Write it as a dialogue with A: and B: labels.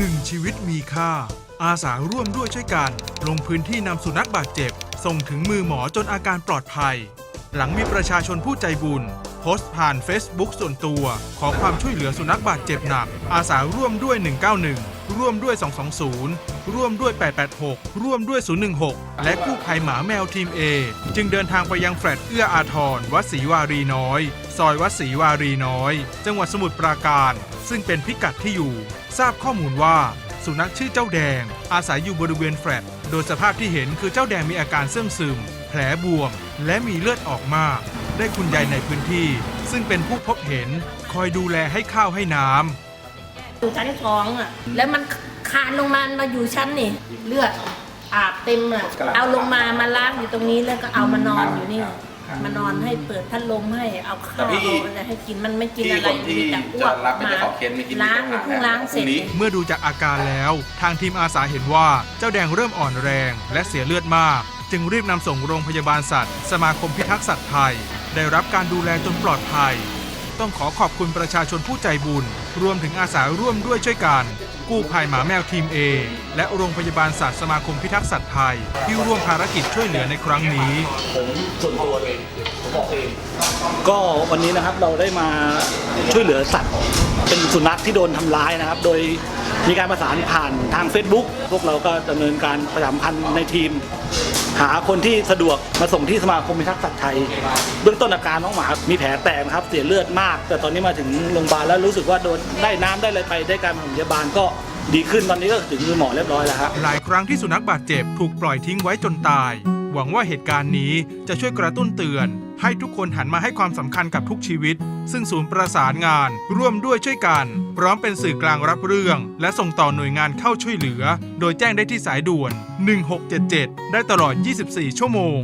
A: หนึ่งชีวิตมีค่า อาสาร่วมด้วยช่วยกัน ลงพื้นที่นำสุนัขบาดเจ็บ ส่งถึงมือหมอจนอาการปลอดภัย หลังมีประชาชนผู้ใจบุญ โพสต์ผ่าน Facebook ส่วนตัว ขอความช่วยเหลือสุนัขบาดเจ็บหนัก อาสาร่วมด้วย 191 ร่วมด้วย 220 ร่วมด้วย 886 ร่วมด้วย 016 และกู้ภัยหมาแมวทีม A จึงเดินทางไปยังแฟลตเอื้ออาทร วัดศรีวารีน้อย ซอยวัดศรีวารีน้อย จังหวัดสมุทรปราการ ซึ่งเป็นพิกัดที่อยู่ ทราบข้อมูลว่า สุนัขชื่อเจ้าแดง อาศัยอยู่บริเวณแฟลต โดยสภาพที่เห็นคือเจ้าแดงมีอาการเสื่องซึม แผลบวม และมีเลือดออกมาก ได้คุณยายในพื้นที่ ซึ่งเป็นผู้พบเห็น คอยดูแลให้ข้าวให้น้ำ
B: อยู่ชั้นสองอะ แล้วมันคานลงมามาอยู่ชั้นนี่ เลือดอาบเต็มอะ เอาลงมามาล้างอยู่ตรงนี้แล้วก็เอามานอนอยู่นี่ มานอนให้เปิดพัดลมให้เอาข้าว
C: แต่พี่
B: เอาอะไรให้กินมันไม่กิน
C: พี่
B: อะไร
C: คนที่
B: มีแต่อ้ว
C: จะ
B: ก
C: รับเป็น
B: มา
C: เจ้าของเคสไม่กิน
B: ล้างอยู่เพิ่งล้างเสร็จ
C: พรุ่งนี้
A: เมื่อดูจากอาการแล้ว ทางทีมอาสาเห็นว่าเจ้าแดงเริ่มอ่อนแรง และเสียเลือดมาก จึงรีบนำส่งโรงพยาบาลสัตว์ สมาคมพิทักษ์สัตว์ไทย ได้รับการดูแลจนปลอดภัย ต้องขอขอบคุณประชาชนผู้ใจบุญ รวมถึงอาสาร่วมด้วยช่วยกัน กู้ภัยหมาแมวทีม A และโรงพยาบาลสัตว์สมาคมพิทักษ์สัตว์ไทย ที่ร่วมภารกิจช่วยเหลือในครั้งนี้
D: ผม
C: ส่วนตัวเองผมบอ
D: ก็วันนี้นะครับเราได้มาช่วยเหลือสัตว์เป็นสุนัขที่โดนทำร้ายนะครับ โดย มีการประสานผ่านทาง Facebook พวกเราก็ดำเนินการประชาสัมพันธ์ในทีม หาคนที่สะดวกมาส่งที่สมาคมพิทักษ์สัตว์ไทย เบื้องต้นอาการน้องหมามีแผลแตกนะครับเสียเลือดมาก แต่ตอนนี้มาถึงโรงพยาบาลแล้วรู้สึกว่าโดนได้น้ำได้อะไรไปได้การพยาบาลก็ดีขึ้นตอนนี้ก็ถึงมือหมอเรียบร้อยแล้วครับ
A: หลายครั้งที่สุนัขบาดเจ็บถูกปล่อยทิ้งไว้จนตาย หวังว่าเหตุการณ์นี้จะช่วยกระตุ้นเตือน ให้ทุกคนหันมาให้ความสำคัญกับทุกชีวิต ซึ่งศูนย์ประสานงาน ร่วมด้วยช่วยกัน พร้อมเป็นสื่อกลางรับเรื่อง และส่งต่อหน่วยงานเข้าช่วยเหลือ โดยแจ้งได้ที่สายด่วน 1677 ได้ตลอด 24 ชั่วโมง